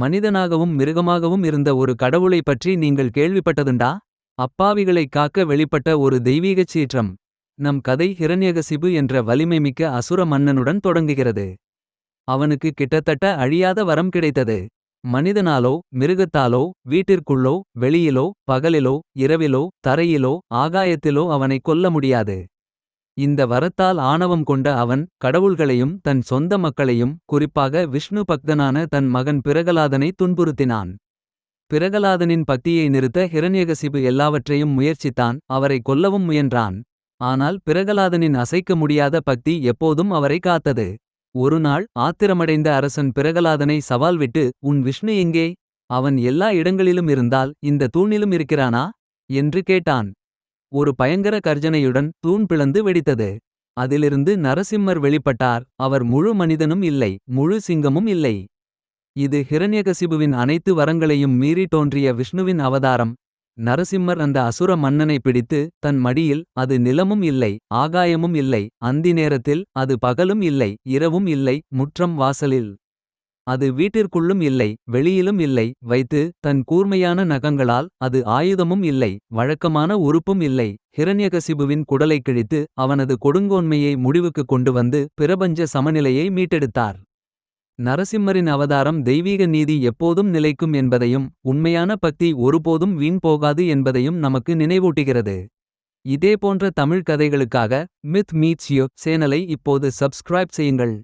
மனிதனாகவும் மிருகமாகவும் இருந்த ஒரு கடவுளைப் பற்றி நீங்கள் கேள்விப்பட்டதுண்டா. அப்பாவிகளைக் காக்க வெளிப்பட்ட ஒரு தெய்வீகச் சீற்றம். நம் கதை ஹிரண்யகசிபு என்ற வலிமைமிக்க அசுர மன்னனுடன் தொடங்குகிறது. அவனுக்கு கிட்டத்தட்ட அழியாத வரம் கிடைத்தது. மனிதனாலோ மிருகத்தாலோ வீட்டிற்குள்ளோ வெளியிலோ பகலிலோ இரவிலோ தரையிலோ ஆகாயத்திலோ அவனைக் கொல்ல முடியாது. இந்த வரத்தால் ஆணவம் கொண்ட அவன் கடவுள்களையும் தன் சொந்த மக்களையும் குறிப்பாக விஷ்ணு பக்தனான தன் மகன் பிரகலாதனை துன்புறுத்தினான். பிரகலாதனின் பக்தியை நிறுத்த ஹிரண்யகசிபு எல்லாவற்றையும் முயற்சித்தான் அவரை கொல்லவும் முயன்றான். ஆனால் பிரகலாதனின் அசைக்க முடியாத பக்தி எப்போதும் அவரை காத்தது. ஒருநாள் ஆத்திரமடைந்த அரசன் பிரகலாதனை சவால் விட்டு உன் விஷ்ணு எங்கே. அவன் எல்லா இடங்களிலும் இருந்தால் இந்த தூணிலும் இருக்கிறானா. என்று கேட்டான். ஒரு பயங்கர கர்ஜனையுடன் தூண் பிளந்து வெடித்தது. அதிலிருந்து நரசிம்மர் வெளிப்பட்டார் அவர் முழு மனிதனும் இல்லை முழு சிங்கமும் இல்லை. இது ஹிரண்யகசிபுவின் அனைத்து வரங்களையும் மீறி தோன்றிய விஷ்ணுவின் அவதாரம். நரசிம்மர் அந்த அசுர மன்னனை பிடித்து தன் மடியில் அது நிலமும் இல்லை ஆகாயமும் இல்லை அந்தி நேரத்தில் அது பகலும் இல்லை இரவும் இல்லை முற்றம் வாசலில். அது வீட்டிற்குள்ளும் இல்லை வெளியிலும் இல்லை வைத்து தன் கூர்மையான நகங்களால் அது ஆயுதமும் இல்லை வழக்கமான உறுப்பும் இல்லை. ஹிரண்யகசிபுவின் குடலைக் கிழித்து அவனது கொடுங்கோன்மையை முடிவுக்கு கொண்டு வந்து பிரபஞ்ச சமநிலையை மீட்டெடுத்தார். நரசிம்மரின் அவதாரம் தெய்வீக நீதி எப்போதும் நிலைக்கும் என்பதையும். உண்மையான பக்தி ஒருபோதும் வீண் போகாது என்பதையும் நமக்கு நினைவூட்டுகிறது. இதேபோன்ற தமிழ் கதைகளுக்காக மித் மீட்ஸ் யோ சேனலை இப்போது சப்ஸ்கிரைப் செய்யுங்கள்.